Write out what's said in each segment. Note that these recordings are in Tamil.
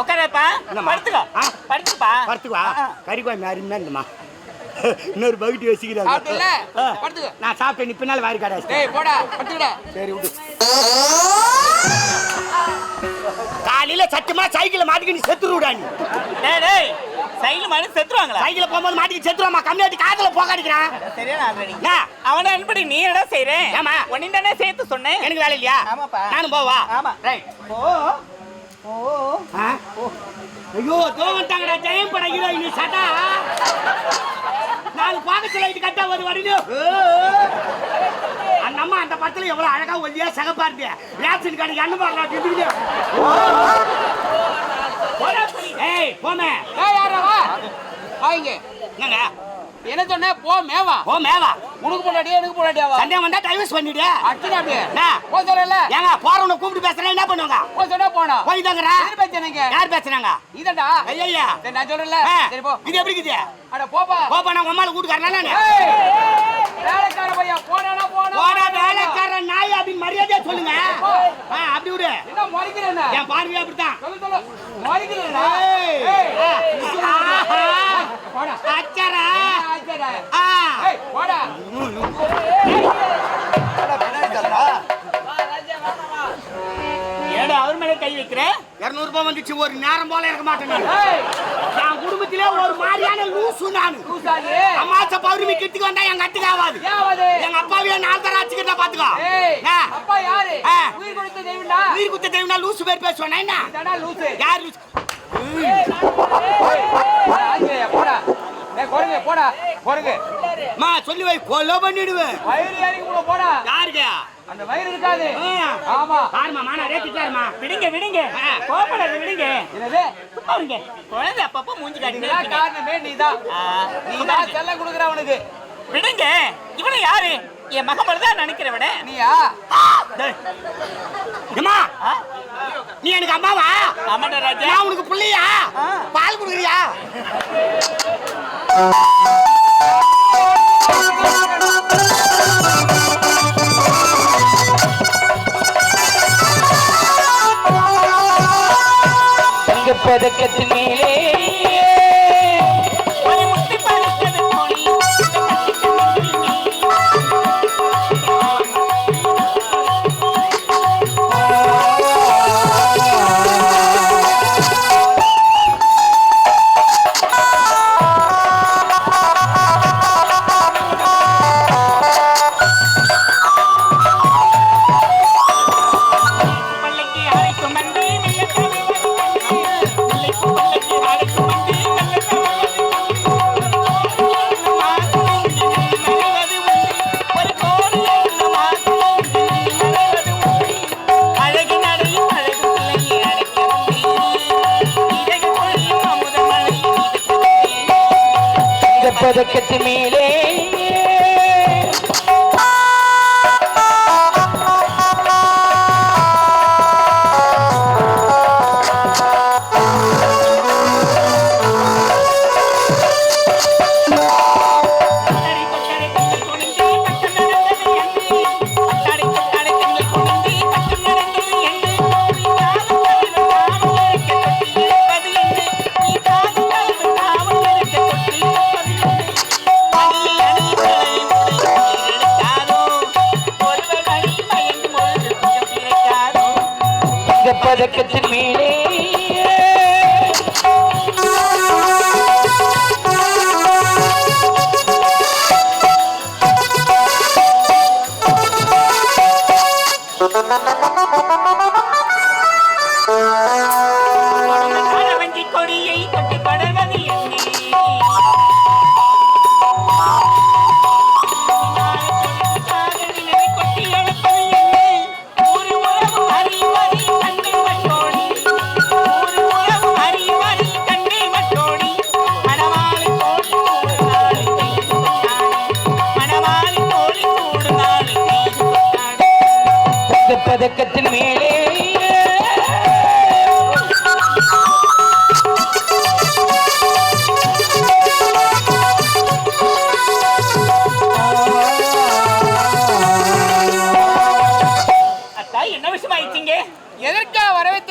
உட்காரப்பா? படுத்துக்கோ? படுத்துப்பா படுத்துக்குவா ஆ. கறிக்குவாய் அருமையா இன்னொரு பகுட்டி வச்சுக்கிறாங்க. படுத்துக்க. நான் சாப்பிட்டேன் நீ பின்னால் வாரி கடை போடா படுத்துக்கடா சரி விடு காலையில சத்தியமா சைக்கிள் மாட்டிக்க நீ செத்துருடா நீ. டேய் டேய் சைக்கிள் மாடு செத்துருவாங்களா? சைக்கிள் போகும்போது மாட்டிக்க செத்துருவாமா கம்மியாட்டி காதுல போகாடிக்கிறான் சரியா ஆல்ரெடி என்ன? அவன அன்படி நீ என்னடா செய்றேன் ஏம்மா? உன்னை தானே சேர்த்து சொன்னேன். எனக்கு வேலை இல்லையா? ஆமாப்பா. நானும் போவா. ஆமா. ரைட் ஓ ஓ ஆ? ஐயோ தோவட்டாங்கடா ஜெயம் பட ஹீரோயின் சட்டா நாலு பாக்கத்து லைட் கட்டா ஒரு வருது அந்த அம்மா அந்த படத்துல எவ்வளவு அழகா ஒல்லியா சகப்பா இருக்கு ரேஷன் கடைக்கு அண்ணன் பாக்கலாம் திட்டுக்கிட்டு ஏய் போமே. ஏய் யாரா? வா. வா இங்க. என்னங்க? என்ன சொன்ன? போ மேவா. ஓ மேவா. உனக்கு போடாடியா எனக்கு போடாடியாவா சண்டே வந்தா டைவர்ஸ் பண்ணிடு அடிச்சுடா அப்படியே? போ சொல்லல ஏங்க போறவனை கூப்பிட்டு பேசுறேன் என்ன பண்ணுவாங்க போ சொன்னா போனா போய் தாங்கறா எதிர் பேச்சனங்க யார் பேசுறாங்க இதடா ஐயா சரி நான் சொல்றேன்ல ஆ, சரி போ இது எப்படி இருக்குது அட போப்பா போப்பா நான் உம்மால கூட்டுக்காரனா நானு ஏய் வேலைக்கார பையா போனானா போனா போடா வேலைக்காரன் நாய் அப்படின்னு மரியாதையா சொல்லுங்க ஆ, அப்படி விடு என்ன முறைக்கிறேன். என் பார்வையே அப்படித்தான். போடா. அச்சரா. ஆச்சடா ஆ. ஏய் போடா. ஏடா அவர் மேல கை வைக்கிற? 200 ரூபாய் வந்துச்சு ஒரு நேரம் போல இருக்க மாட்டேன். நான். குடும்பத்திலே ஒரு மாதிரியான லூசு நானு அம்மாச்ச பௌர்ணமி கிட்டுக்கு வந்தா என் கட்டுக்கு ஆகாது எங்க அப்பாவையே நாலு அச்சுக்கிட்டா பாத்துக்கோ. அப்பா யாரு. உயிர் கொடுத்த தெய்வம்டா. உயிர் குத்த தெய்வம்னா லூசு பேர் பேசுவேன் என்ன? யார் லூசு? போடா. குரங்கு போடா. குரங்கு. மா சொல்லி வை கொலை பண்ணிடுவேன். போடா. யாருக்கு? அந்த வயிறு இருக்காது. ஆமா. பாருமா மானா ரேத்திட்டாருமா? விடுங்க விடுங்க. கோபப்படாத விடுங்க. என்னது? சும்மா இருங்க. குழந்தை அப்பப்ப மூஞ்சி இதுதான் காட்டி காரணமே நீதான். நீதான். செல்லம் கொடுக்குற அவனுக்கு. விடுங்க. இவனை யாரு? என் மகன் தான் நினைக்கிற விட நீயா ஏமா நீ எனக்கு அம்மாவா? ஆமாடா ராஜா. உனக்கு புள்ளையா. பால் குடுக்குறியா? ಅದಕ್ಕೆ தங்க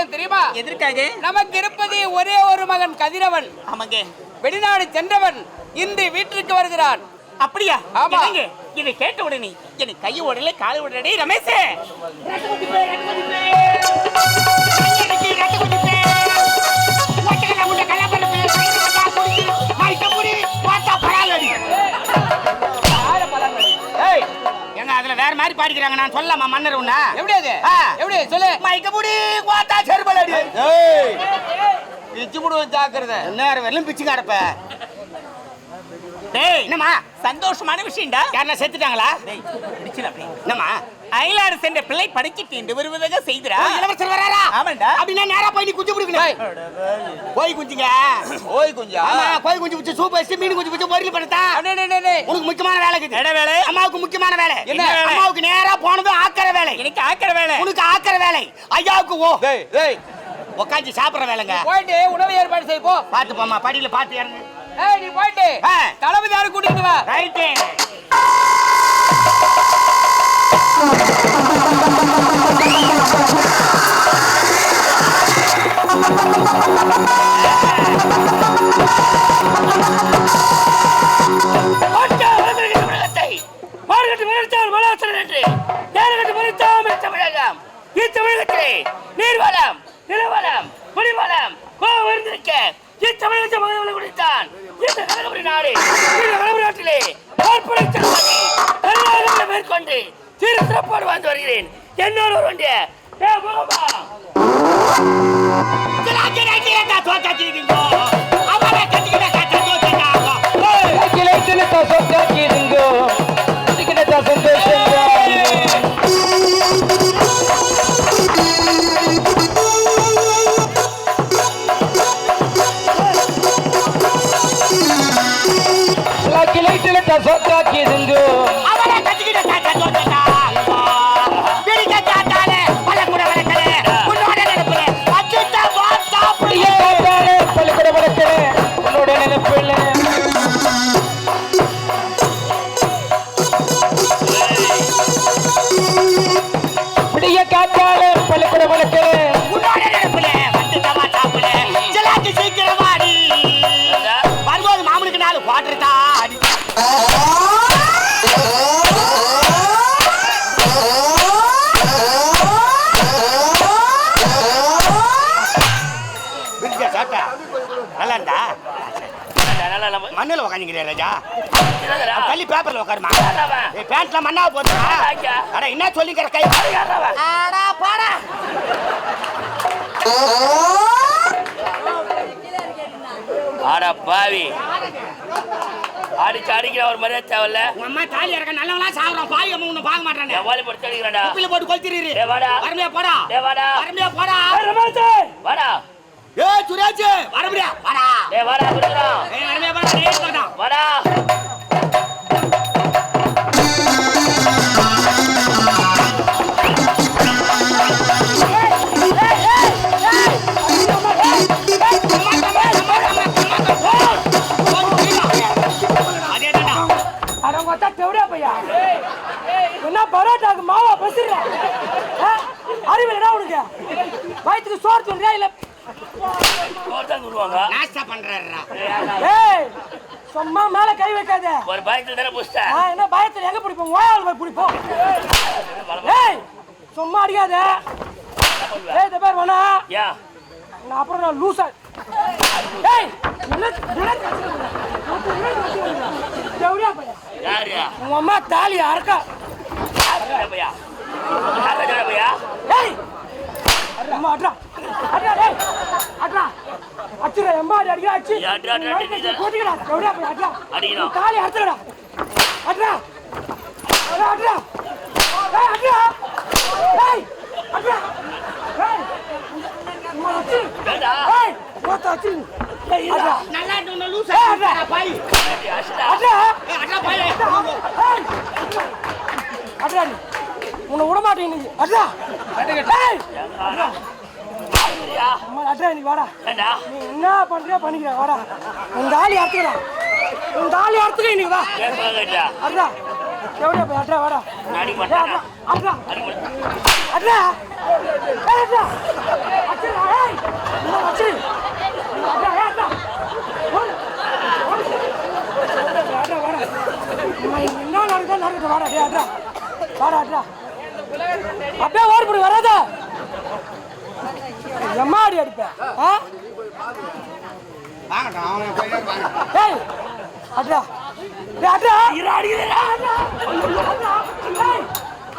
வரவேற்றேன் தெரியுமா? எதற்காக? நமக்கு இருப்பது ஒரே ஒரு மகன் கதிரவன். ஆமாங்க. வெளிநாடு சென்றவன் இன்று வீட்டிற்கு வருகிறான். அப்படியா? ஆமா. இதை கேட்ட உடனே எனக்கு கையை உடல காலை உடனே ரமேஷ்! பாடிக்கிறாங்க நான் சொல்லலாமா மன்னர் உன்ன. எப்படி அது. எப்படி? சொல்லு. மைக்கபுடி கோத்தா செருபலடி ஏய். பிச்சு முடுவது ஜாக்கிரதை நேரம் வெறும் பிச்சு கடப்ப. டேய். என்னம்மா? சந்தோஷமான விஷயம்டா. யாருன்னா செத்துட்டாங்களா? டேய் அப்படி என்னம்மா? அயலாறு சென்ற பிள்ளை படிச்சிட்டு என்று வருவதாக ஓ, இளவரசர் வராரா? ஆமாண்டா. அப்படின்னா நேரா போய் நீ குஞ்சு. பிடிக்கணும். போய் குஞ்சுங்க. ஓய் குஞ்சா. ஆமா போய் குஞ்சு பிடிச்சி சூப் வச்சு மீன் குஞ்சு பிடிச்சி பொரியல் டே. உனக்கு முக்கியமான வேலை இருக்குது வேலை? அம்மாவுக்கு முக்கியமான வேலை. என்ன? அம்மாவுக்கு நேரா போனதும் ஆக்கிற வேலை. எனக்கு ஆக்கிற வேலை. உனக்கு ஆக்கிற வேலை. ஐயாவுக்கு ஓ. டேய் டேய். சாப்பிடுற வேலைங்க. போயிட்டு உணவு ஏற்பாடு செய் போ. பாத்து போமா படியில பாத்து இறங்கு ஏய் நீ போயிட்டு. கோவர்ந்திருக்க இத்தமிழகத்தை மகளிர் குடித்தான். இந்த கனகபுரி நாடு. இந்த கனகபுரி நாட்டிலே பார்ப்பனை செல்வதை கருணாகரங்களை மேற்கொண்டு சிறு சிறப்போடு வாழ்ந்து வருகிறேன். என்னோட ஒரு ஒன்றிய ஏ முகமா அவனை நல்லாண்டா மண்ணில் உக்காந்துக்கிறேன் ராஜா? தள்ளி பேப்பர்ல உட்காருமா பேண்ட்ல மண்ணா போதுமா அட என்ன சொல்லிக்கிற கை? ஆடா பாடா. ஆடா பாவி. அடிச்சு அடிக்கிற ஒரு மரியாதை தேவையில்ல? உங்க அம்மா தாலி இறக்க நல்லவங்களா சாகுறோம் பாய் அம்மா உன்னை பார்க்க மாட்டானே எவ்வாறு போட்டு அடிக்கிறாடா உப்பில போட்டு கொளுத்திடுறீரு. ஏய், வாடா. வரமையா போடா. டேய் வாடா. வரமையா போடா. வாடா. ஏய் சுரேஷ் வரமையா வாடா. டேய் வாடா குடுக்குறோம் ஏய் வரமையா போடா டேய் வாடா. என்ன பரோட்டாக்கு மாவா பசிடுற அறிவில்லடா உனக்கு? வயிற்றுக்கு சோறு சொல்றியா இல்ல தான் சொல்லுவாங்க நாஸ்டா பண்றாருடா ஏய் சும்மா மேல கை வைக்காத ஒரு பயத்துல தானே நான் என்ன பயத்துல? எங்க பிடிப்போம்? ஓயால் போய் பிடிப்போம். ஏய் சும்மா அடிக்காத. ஏய் இந்த பேர் வேணா யா. நான் அப்புறம் நான் லூசா ஏய் பையா. உன் அம்மா தாலி அறக்கா. யாரு? பையா யாரு? பையா ஏய் அம்மா அட்ரா. அட்ரா டேய் அட்ரா அச்சுடா எம்மா அடி அடிடா அச்சு அட்ரா, அட்ரா, அடி, அடி. போட்டுக்கடா எவ்வளோ போய் அட்ரா அறுத்துடா அட்ரா அட்ரா அட்ரா அட்ரா அட்ரா அச்சு. அச்சு. அட்ரா நல்லா லூசா அட்ரா. அட்ரா அட்ரா அட்ரா உன்னை விட மாட்டேன் அட்ரா அட்ரா நீ வாடா. நீ என்ன பண்றியோ பண்ணிக்கிற வாடா. உன் தாலி அறுத்துக்கடா உன் தாலி அறுத்துக்க இன்னைக்கு வா? அட்ரா. எவ்வளோ போய் அட்ரா வாடா. அட்ரா. அட்ரா. அட்ரா. என்ன நடக்குதோ நடக்குது வாடா அட்ரா. வாடா அட்ரா. அப்படியே ஓடிப்படு வராத வாங்க ஏய் அட்ரா. அட்ரா. இரா அடிக்கிறா அட்ரா.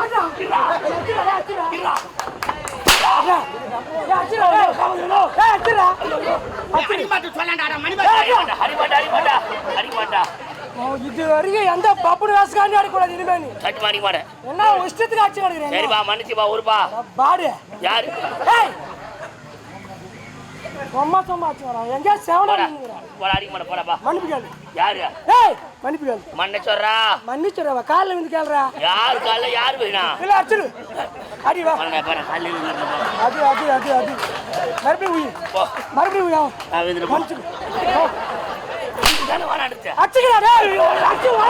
அட்ரா. அட்ரா. இரா இரா ஓ, இது வரைக்கும் எந்த பப்புனு வேஸ்காண்டி அடிக்கூடாது இனிமே நீ. சட்டுமா அடிமாட்டேன் என்ன இஷ்டத்துக்கு அடிச்சு கிடக்குறேன் சரிப்பா மன்னிச்சுப்பா ஒருப்பா பாடு. யாரு? ஏய் அம்மா சும்மா அடிச்சு வரான் எங்கேயா செவனா போடா. நின்னுக்கிறான் போடா அடிக்க மாட்டேன். போடாப்பா மன்னிப்பு கேளு யாரு? ஏய் மன்னிப்பு கேளு மண்ணை சொல்றா மன்னிச்சுடுறவ காலில் வந்து கேளுறா. யாரு காலைல யாரு வேணா இல்ல அடிச்சிரு. அடி வா. பண்ண பண்ண காலையில் விழுந்துருப்பா. அது அது அது அது மறுபடியும் உயி போ. மறுபடியும் உயா நான் விழுந்துருப்பா. மன்னிச்சு போ. தானே வாடா அடிச்ச? டேய். அடிச்சு வா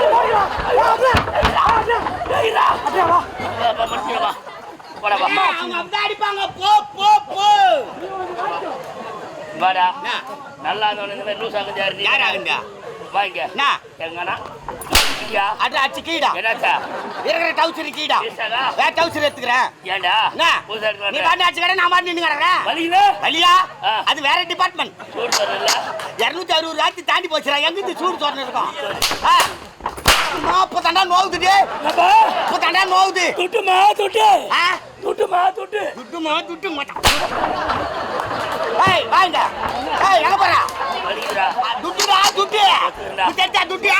அவங்க அடிப்பாங்க. போ போ போ. வாடா. நல்லா இருந்தவன இந்த மாதிரி லூஸ் ஆகுது யாரு யார் ஆகுங்க வாங்க. எங்கண்ணா? அடி அடிச்சு கீடா இருக்கிற டவுசர் கீடா பேசாதா வே டவுசர் எடுத்துக்கிறேன். ஏண்டா? நீ. பாட்டு நான் பாட்டு நின்று கிடக்குறேன் வலியில வழியா ஆ. அது வேற டிபார்ட்மெண்ட் சூடு இருநூத்தி அறுபது ராத்தி தாண்டி போச்சுடா. எங்க இருந்து சூடு தோரணம் இருக்கும் இப்பதாண்டா நோவுதுடி. இப்பதாண்டா நோவுது. துட்டுமா துட்டு? ஆ? துட்டுமா துட்டு? துட்டுமா துட்டு மாட்டான் ஏய் வாங்க. ஏய் எங்க போற துட்டுடா துட்டு. துட்டா துட்டு.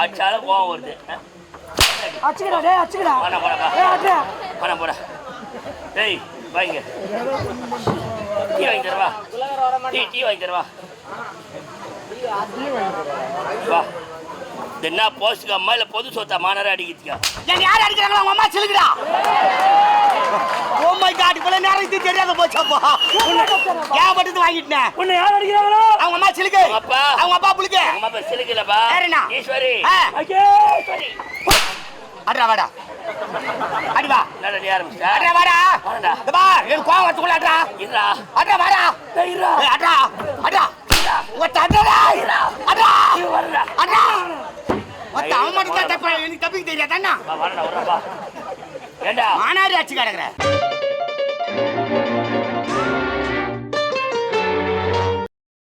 அடிச்சாலும் கோவம் வருது. அடிச்சுக்கிறா டேய் அடிச்சுக்கிறா. போடா போடா போடா போடா. டேய் வாங்க. டீ வாங்கி தரவா? டீ டீ வாங்கி தரவா? வா. என்ன போஸ்ட்டுக்கு அம்மா இல்லை பொது சொத்தா? மாநகர அடிக்கிறதுக்கா? என்ன யார் அடிக்கிறாங்களோ அவங்க அம்மா சிலுக்குடா ஓ மை காட் இவ்வளவு நேரம் இது தெரியாத போச்சப்பா ஏன் வாங்கிட்டேன். உன்னை யார் அடிக்கிறாங்களோ? அவங்க அம்மா சிலுக்கு. அவங்க அப்பா. அவங்க அப்பா புளுக்கு? ஈஸ்வரி. ஆ. ஐயே ஈஸ்வரி. அட்ரா வாடா. அடி வா. என்னடா நீ ஆரம்பிச்சா வாடா. வாடா. பா என் கோவம் அட்ரா இருடா. அட்ரா வாடா. இருடா. அட்ரா அட்ரா ஒத்த அட்ரா அட்ரா நீ வரடா. அட்ரா ஒத்த அவன் மட்டும் தான் தப்ப எனக்கு தப்பிக்க தெரியாதாண்ணா வா வரடா வரடா ஏண்டா? மானாரி அடிச்சு கிடக்குற